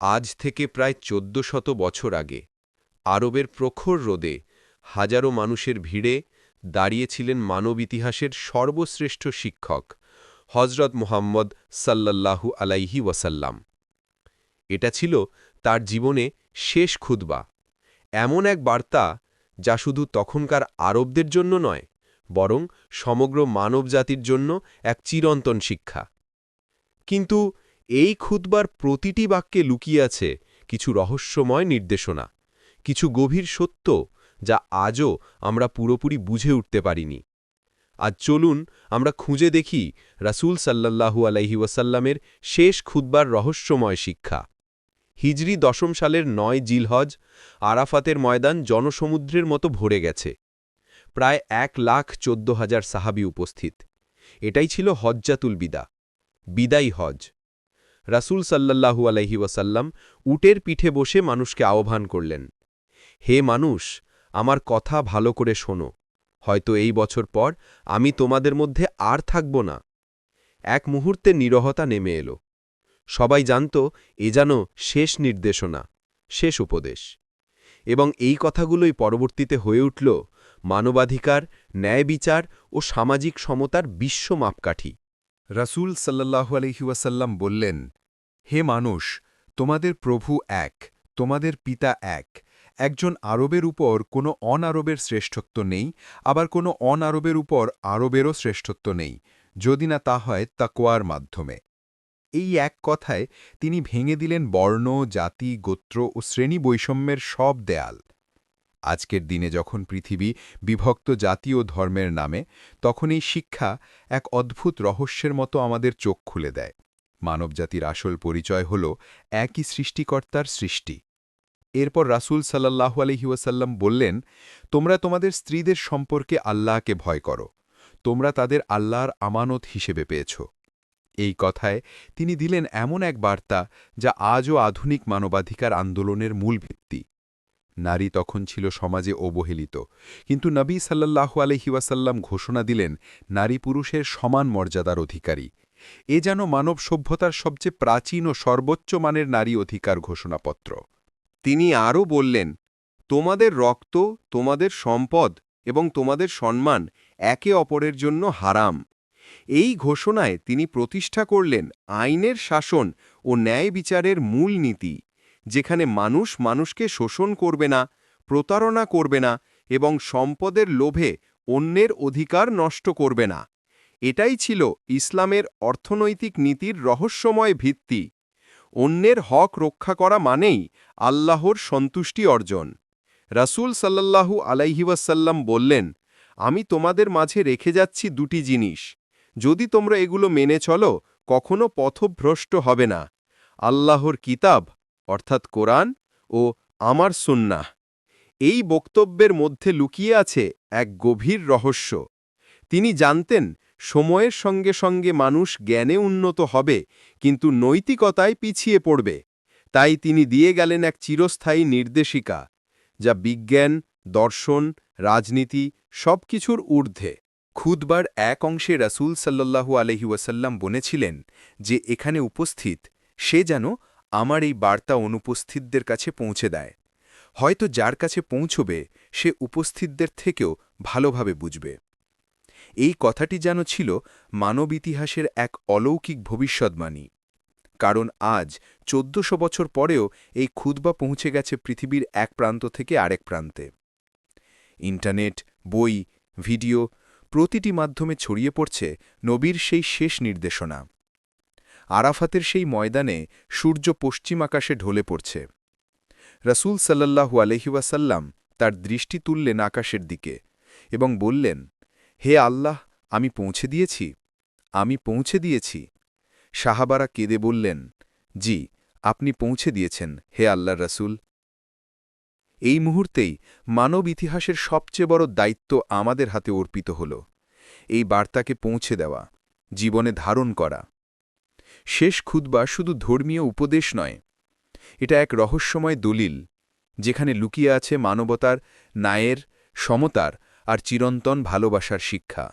আজ থেকে প্রায় চোদ্দ শত বছর আগে আরবের প্রখর রোদে হাজারো মানুষের ভিড়ে দাঁড়িয়েছিলেন মানব ইতিহাসের সর্বশ্রেষ্ঠ শিক্ষক হজরত মোহাম্মদ সাল্লাল্লাহু আলাইহি ওয়াসাল্লাম। এটা ছিল তার জীবনে শেষ খুতবা। এমন এক বার্তা যা শুধু তখনকার আরবদের জন্য নয়, বরং সমগ্র মানবজাতির জন্য এক চিরন্তন শিক্ষা। কিন্তু এই খুতবার প্রতিটি বাক্যে লুকিয়ে আছে কিছু রহস্যময় নির্দেশনা, কিছু গভীর সত্য যা আজও আমরা পুরোপুরি বুঝে উঠতে পারিনি। আজ চলুন আমরা খুঁজে দেখি রাসূল সাল্লাল্লাহু আলাইহি শেষ খুতবার রহস্যময় শিক্ষা। হিজরি দশম সালের নয় জিলহজ আরাফাতের ময়দান জনসমুদ্রের মতো ভরে গেছে। প্রায় এক লাখ চোদ্দ হাজার সাহাবি উপস্থিত। এটাই ছিল হজ্জাতুল বিদা, বিদায়ী হজ। রাসূল সাল্লাল্লাহু আলাইহি ওয়াসাল্লাম উটের পিঠে বসে মানুষকে আহ্বান করলেন, হে মানুষ, আমার কথা ভালো করে শোনো। হয়তো এই বছর পর আমি তোমাদের মধ্যে আর থাকব না। এক মুহূর্তে নিরহতা নেমে এলো। সবাই জানত, এ যেন শেষ নির্দেশনা, শেষ উপদেশ। এবং এই কথাগুলোই পরবর্তীতে হয়ে উঠল মানবাধিকার ন্যায় বিচার ও সামাজিক সমতার বিশ্ব মাপকাঠি রাসূল সাল্লাল্লাহু আলহি ওয়াসাল্লাম বললেন হে মানুষ, তোমাদের প্রভু এক, তোমাদের পিতা এক। একজন আরবের উপর কোনো অনারবের শ্রেষ্ঠত্ব নেই, আবার কোনো অনারবের উপর আরবেরও শ্রেষ্ঠত্ব নেই। যদি না তা হয় তাকোয়ার মাধ্যমে। এই এক কথায় তিনি ভেঙে দিলেন বর্ণ, জাতি, গোত্র ও শ্রেণি বৈষম্যের সব দেয়াল। আজকের দিনে যখন পৃথিবী বিভক্ত জাতি ও ধর্মের নামে তখন এই শিক্ষা এক অদ্ভুত রহস্যের মতো আমাদের চোখ খুলে দেয়। মানবজাতির আসল পরিচয় হল একই সৃষ্টিকর্তার সৃষ্টি। এরপর রাসূল সাল্লাহু আলহিউসাল্লাম বললেন, তোমরা তোমাদের স্ত্রীদের সম্পর্কে আল্লাহকে ভয় করো। তোমরা তাদের আল্লাহর আমানত হিসেবে পেয়েছ। এই কথায় তিনি দিলেন এমন এক বার্তা যা আজও আধুনিক মানবাধিকার আন্দোলনের মূল ভিত্তি। নারী তখন ছিল সমাজে অবহেলিত, কিন্তু নবী সাল্লাহু আলহিউসাল্লাম ঘোষণা দিলেন, নারী পুরুষের সমান মর্যাদার অধিকারী। এ যেন মানব সভ্যতার সবচেয়ে প্রাচীন ও সর্বোচ্চ মানের নারী অধিকার ঘোষণাপত্র। তিনি আরও বললেন, তোমাদের রক্ত, তোমাদের সম্পদ এবং তোমাদের সম্মান একে অপরের জন্য হারাম। এই ঘোষণায় তিনি প্রতিষ্ঠা করলেন আইনের শাসন ও ন্যায় বিচারের মূল নীতি, যেখানে মানুষ মানুষকে শোষণ করবে না, প্রতারণা করবে না এবং সম্পদের লোভে অন্যের অধিকার নষ্ট করবে না। এটাই ছিল ইসলামের অর্থনৈতিক নীতির রহস্যময় ভিত্তি। অন্যের হক রক্ষা করা মানেই আল্লাহর সন্তুষ্টি অর্জন। রাসূল সাল্লাল্লাহু আলাইহিওয়াসাল্লাম বললেন, আমি তোমাদের মাঝে রেখে যাচ্ছি দুটি জিনিস। যদি তোমরা এগুলো মেনে চলো, কখনো পথভ্রষ্ট হবে না। আল্লাহর কিতাব, অর্থাৎ কোরআন, ও আমার সুন্নাহ। এই বক্তব্যের মধ্যে লুকিয়ে আছে এক গভীর রহস্য। তিনি জানতেন, সময়ের সঙ্গে সঙ্গে মানুষ জ্ঞানে উন্নত হবে, কিন্তু নৈতিকতায় পিছিয়ে পড়বে। তাই তিনি দিয়ে গেলেন এক চিরস্থায়ী নির্দেশিকা, যা বিজ্ঞান, দর্শন, রাজনীতি সব কিছুর ঊর্ধ্বে। খুদবার এক অংশে রাসূল সাল্লাল্লাহু আলহি ওয়াসাল্লাম বলেছিলেন যে, এখানে উপস্থিত, সে যেন আমার এই বার্তা অনুপস্থিতদের কাছে পৌঁছে দেয়। হয়তো যার কাছে পৌঁছবে, সে উপস্থিতদের থেকেও ভালোভাবে বুঝবে। এই কথাটি যেন ছিল মানব ইতিহাসের এক অলৌকিক ভবিষ্যৎবাণী কারণ আজ, চোদ্দশো বছর পরেও এই ক্ষুদবা পৌঁছে গেছে পৃথিবীর এক প্রান্ত থেকে আরেক প্রান্তে। ইন্টারনেট, বই, ভিডিও প্রতিটি মাধ্যমে ছড়িয়ে পড়ছে নবীর সেই শেষ নির্দেশনা। আরাফাতের সেই ময়দানে সূর্য পশ্চিম আকাশে ঢলে পড়ছে। রসুল সাল্লাহু আলহিউসাল্লাম তার দৃষ্টি তুললেন আকাশের দিকে এবং বললেন হে আল্লাহ, আমি পৌঁছে দিয়েছি। আমি পৌঁছে দিয়েছি। সাহাবারা কেঁদে বললেন, জি, আপনি পৌঁছে দিয়েছেন, হে আল্লাহ রসুল। এই মুহূর্তেই মানব ইতিহাসের সবচেয়ে বড় দায়িত্ব আমাদের হাতে অর্পিত হল। এই বার্তাকে পৌঁছে দেওয়া, জীবনে ধারণ করা। শেষ খুদবা শুধু ধর্মীয় উপদেশ নয়, এটা এক রহস্যময় দলিল, যেখানে লুকিয়ে আছে মানবতার, ন্যায়ের, সমতার আর চিরন্তন ভালোবাসার শিক্ষা।